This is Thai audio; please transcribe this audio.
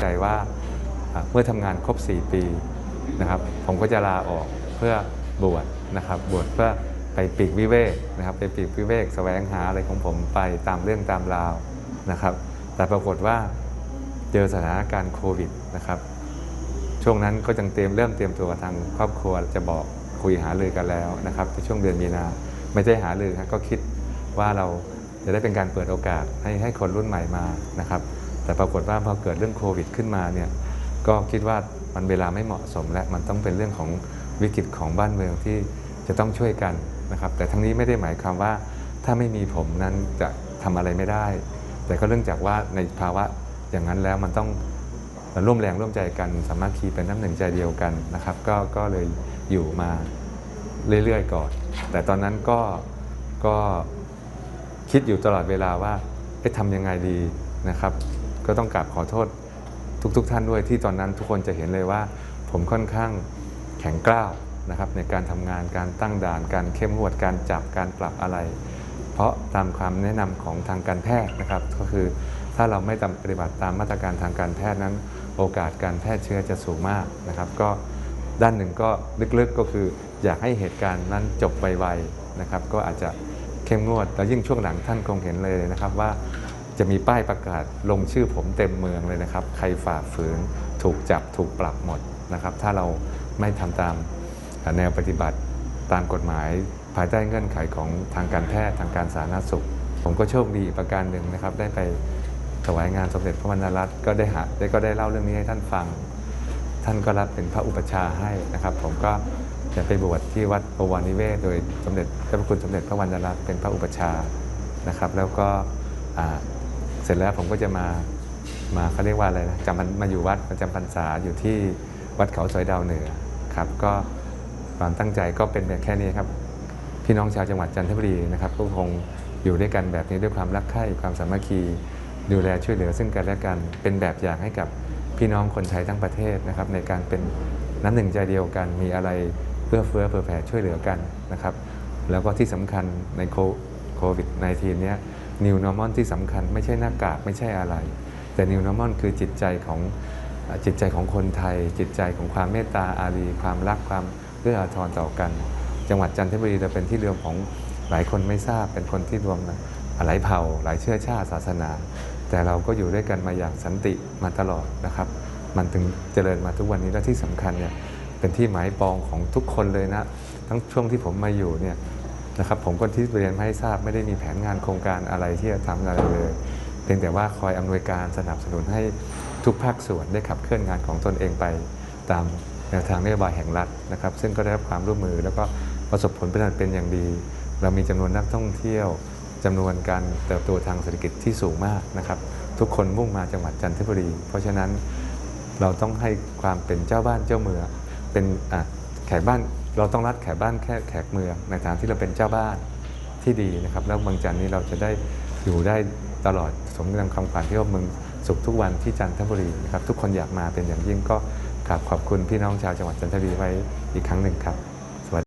ใจว่าเมื่อทำงานครบ 4 ปีนะครับผมก็จะลาออกเพื่อบวชนะครับบวชเพื่อไปปีกวิเวกนะครับไปปีกวิเวกแสวงหาอะไรของผมไปตามเรื่องตามราวนะครับ แต่ปรากฏว่าเจอสถานการณ์โควิดนะครับช่วงนั้นก็ยังเตรียมเริ่มเตรียมตัวทางครอบครัวจะบอกคุยหารือกันแล้วนะครับในช่วงเดือนมีนาไม่ใช่หารือครับก็คิดว่าเราจะได้เป็นการเปิดโอกาสให้ให้คนรุ่นใหม่มานะครับ แต่ปรากฏว่าพอเกิดเรื่องโควิดขึ้นมาเนี่ยก็คิดว่ามันเวลาไม่เหมาะสมและมันต้องเป็นเรื่องของวิกฤตของบ้านเมืองที่จะต้องช่วยกันนะครับ แต่ทั้งนี้ไม่ได้หมายความว่าถ้าไม่มีผมนั้นจะทำอะไรไม่ได้ แต่ก็เรื่องจากว่าในภาวะอย่างนั้นแล้วมันต้องร่วมแรงร่วมใจกัน สามัคคีเป็นน้ำหนึ่งใจเดียวกันนะครับ ก็ก็เลยอยู่มาเรื่อยๆก่อน แต่ตอนนั้นก็ก็คิดอยู่ตลอดเวลาว่าเอ๊ะทำยังไงดีนะครับ ก็ต้องกราบขอโทษทุกๆทท่านด้วยที่ตอนนั้นทุกคนจะเห็นเลยว่า ผมค่อนข้างแข็งกร้าวนะครับในการทำงานการตั้งด่าน การเข้มงวดการจับการปรับอะไร เพราะตามความแนะนำของทางการแพทย์นะครับ ก็คือถ้าเราไม่ปฏิบัติตามมาตรการทางการแพทย์นั้น โอกาสการแพร่เชื้อจะสูงมากนะครับ ก็ด้านหนึ่งก็ลึกๆก็คืออยากให้เหตุการณ์นั้นจบไวๆนะครับ ก็อาจจะเข้มงวดแล้วยิ่งช่วงหลังท่านคงเห็นเลยนะครับว่า จะมีป้ายประกาศลงชื่อผมเต็มเมืองเลยนะครับ ใครฝ่าฝืนถูกจับถูกปรับหมดนะครับ ถ้าเราไม่ทำตามแนวปฏิบัติตามกฎหมาย ภายใต้เงื่อนไขของทางการแพทย์ทางการสาธารณสุข ผมก็โชคดีประการหนึ่งนะครับ ได้ไปถวายงานสมเด็จพระวรรณรัตน์ก็ได้หาได้ก็ได้เล่าเรื่องนี้ให้ท่านฟัง ท่านก็รับเป็นพระอุปชาให้นะครับ ผมก็จะไปบวชที่วัดบวรนิเวศโดยสมเด็จพระคุณสมเด็จพระวรรณรัตน์เป็นพระอุปชานะครับ แล้วก็ เสร็จแล้วผมก็จะมามาเขาเรียกว่าอะไรนะจำพรรมาอยู่วัดประจำพรรษาอยู่ที่วัดเขาสอยดาวเหนือครับก็ความตั้งใจก็เป็นแบบแค่นี้ครับ พี่น้องชาวจังหวัดจันทบุรีนะครับก็คงอยู่ด้วยกันแบบนี้ด้วยความรักใคร่ความสามัคคีดูแลช่วยเหลือซึ่งกันและกันเป็นแบบอย่างให้กับพี่น้องคนไทยทั้งประเทศนะครับ ในการเป็นน้ำหนึ่งใจเดียวกันมีอะไรเพื่อเฟื้อเผื่อแผ่ช่วยเหลือกันนะครับ แล้วก็ที่สำคัญในโควิด -19 เนี้ย New Normal ที่สำคัญไม่ใช่หน้ากากไม่ใช่อะไร แต่ New Normal คือจิตใจของจิตใจของคนไทย จิตใจของความเมตตาอารีความรักความเอื้ออาทรต่อกัน จังหวัดจันทบุรีเราเป็นที่รวมของหลายคนไม่ทราบเป็นคนที่รวมนะหลายเผ่า หลายเชื้อชาติศาสนา แต่เราก็อยู่ด้วยกันมาอย่างสันติมาตลอดนะครับ มันถึงเจริญมาทุกวันนี้และที่สำคัญเนี่ยเป็นที่หมายปองของทุกคนเลยนะ ทั้งช่วงที่ผมมาอยู่เนี่ย นะครับผมก็ที่เรียนให้ทราบไม่ได้มีแผนงานโครงการอะไรที่จะทำอะไรเลยเพียงแต่ว่าคอยอำนวยการสนับสนุนให้ทุกภาคส่วนได้ขับเคลื่อนงานของตนเองไปตามแนวทางนโยบายแห่งรัฐนะครับ ซึ่งก็ได้รับความร่วมมือแล้วก็ประสบผลเป็นอย่างดี เรามีจำนวนนักท่องเที่ยวจำนวนการเติบโตทางเศรษฐกิจที่สูงมากนะครับ ทุกคนมุ่งมาจังหวัดจันทบุรี เพราะฉะนั้นเราต้องให้ความเป็นเจ้าบ้านเจ้าเมืองเป็นแขกบ้าน เราต้องรัดแขกบ้านแค่แขกเมือง ในฐานที่เราเป็นเจ้าบ้านที่ดีนะครับ แล้วเมืองจันทร์นี้เราจะได้อยู่ได้ตลอดสมดังคำขวัญที่ว่าเมืองสุขทุกวันที่จันทบุรีนะครับทุกคนอยากมาเป็นอย่างยิ่งก็กราบขอบคุณพี่น้องชาวจังหวัดจันทบุรีไว้อีกครั้งหนึ่งครับ